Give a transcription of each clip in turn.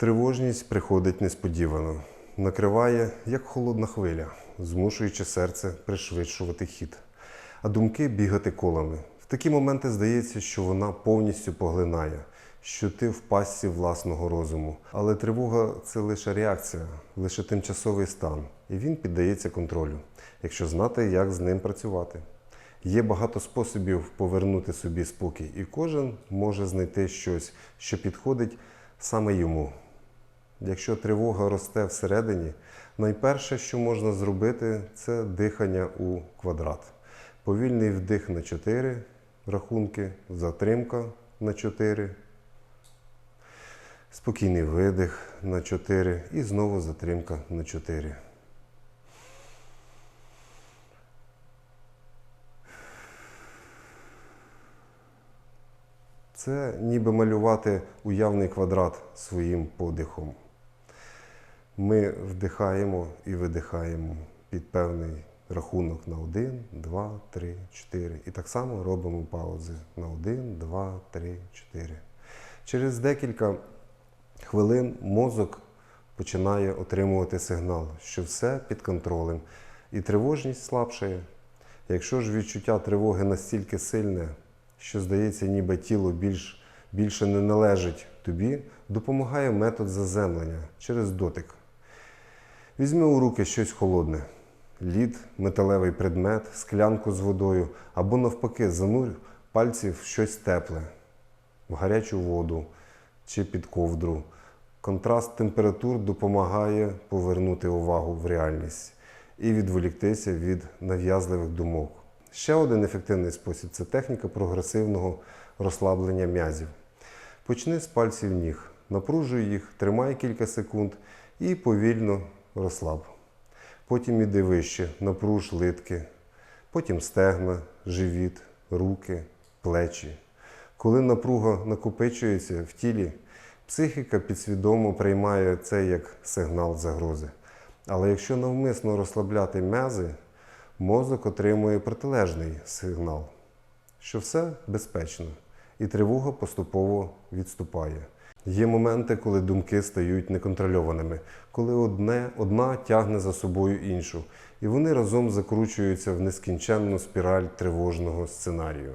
Тривожність приходить несподівано, накриває як холодна хвиля, змушуючи серце пришвидшувати хід, а думки бігати колами. В такі моменти здається, що вона повністю поглинає, що ти в пастці власного розуму. Але тривога це лише реакція, лише тимчасовий стан, і він піддається контролю, якщо знати, як з ним працювати. Є багато способів повернути собі спокій, і кожен може знайти щось, що підходить саме йому. Якщо тривога росте всередині, найперше, що можна зробити, це дихання у квадрат. Повільний вдих на 4 рахунки, затримка на 4, спокійний видих на 4 і знову затримка на 4. Це ніби малювати уявний квадрат своїм подихом. Ми вдихаємо і видихаємо під певний рахунок на 1, 2, 3, 4. І так само робимо паузи на 1, 2, 3, 4. Через декілька хвилин мозок починає отримувати сигнал, що все під контролем, і тривожність слабшає. Якщо ж відчуття тривоги настільки сильне, що здається, ніби тіло більш, більше не належить тобі, допомагає метод заземлення через дотик. Візьми у руки щось холодне, лід, металевий предмет, склянку з водою або навпаки занурь пальці в щось тепле, в гарячу воду чи під ковдру. Контраст температур допомагає повернути увагу в реальність і відволіктися від нав'язливих думок. Ще один ефективний спосіб це техніка прогресивного розслаблення м'язів. Почни з пальців ніг, напружуй їх, тримай кілька секунд і повільно розслаб. Потім іди вище, напруж литки, потім стегна, живіт, руки, плечі. Коли напруга накопичується в тілі, психіка підсвідомо приймає це як сигнал загрози. Але якщо навмисно розслабляти м'язи, мозок отримує протилежний сигнал, що все безпечно, і тривога поступово відступає. Є моменти, коли думки стають неконтрольованими, коли одне, одна тягне за собою іншу, і вони разом закручуються в нескінченну спіраль тривожного сценарію.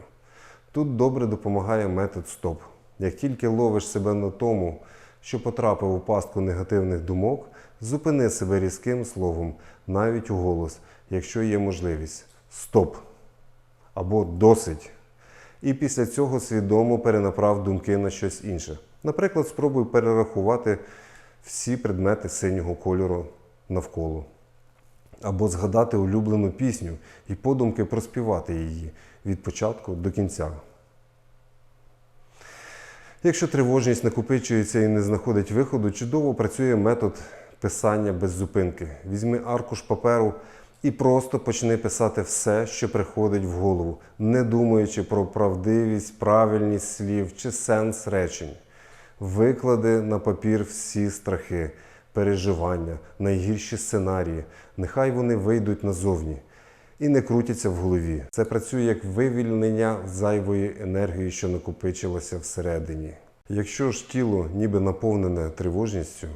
Тут добре допомагає метод СТОП. Як тільки ловиш себе на тому, що потрапив у пастку негативних думок, зупини себе різким словом, навіть у голос, якщо є можливість. Стоп або досить. І після цього свідомо перенаправ думки на щось інше. Наприклад, спробуй перерахувати всі предмети синього кольору навколо. Або згадати улюблену пісню і подумки проспівати її від початку до кінця. Якщо тривожність накопичується і не знаходить виходу, чудово працює метод писання без зупинки. Візьми аркуш паперу і просто почни писати все, що приходить в голову, не думаючи про правдивість, правильність слів чи сенс речень. Виклади на папір всі страхи, переживання, найгірші сценарії. Нехай вони вийдуть назовні і не крутяться в голові. Це працює як вивільнення зайвої енергії, що накопичилося всередині. Якщо ж тіло ніби наповнене тривожністю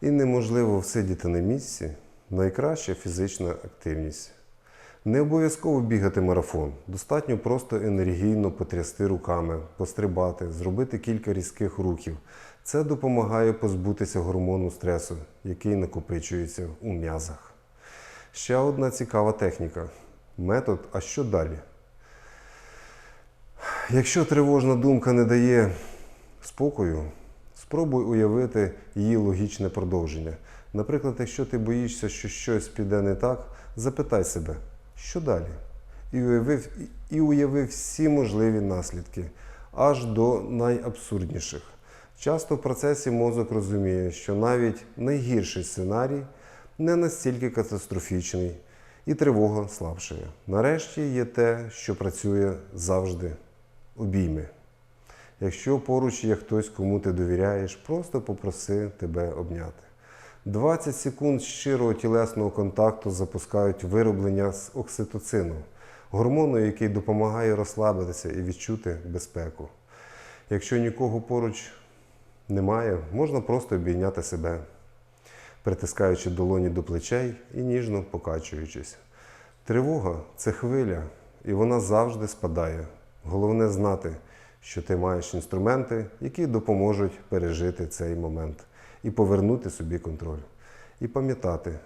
і неможливо всидіти на місці, найкраща фізична активність. Не обов'язково бігати марафон, достатньо просто енергійно потрясти руками, пострибати, зробити кілька різких рухів. Це допомагає позбутися гормону стресу, який накопичується у м'язах. Ще одна цікава техніка. Метод, а що далі? Якщо тривожна думка не дає спокою, спробуй уявити її логічне продовження. Наприклад, якщо ти боїшся, що щось піде не так, запитай себе, що далі? І уяви, і уяви всі можливі наслідки, аж до найабсурдніших. Часто в процесі мозок розуміє, що навіть найгірший сценарій не настільки катастрофічний, і тривога слабшає. Нарешті є те, що працює завжди обійми. Якщо поруч є хтось, кому ти довіряєш, просто попроси тебе обняти. 20 секунд щирого тілесного контакту запускають вироблення з окситоцину, гормону, який допомагає розслабитися і відчути безпеку. Якщо нікого поруч немає, можна просто обійняти себе, притискаючи долоні до плечей і ніжно покачуючись. Тривога це хвиля, і вона завжди спадає. Головне знати, що ти маєш інструменти, які допоможуть пережити цей момент і повернути собі контроль. І пам'ятати,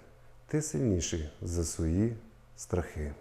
ти сильніший за свої страхи.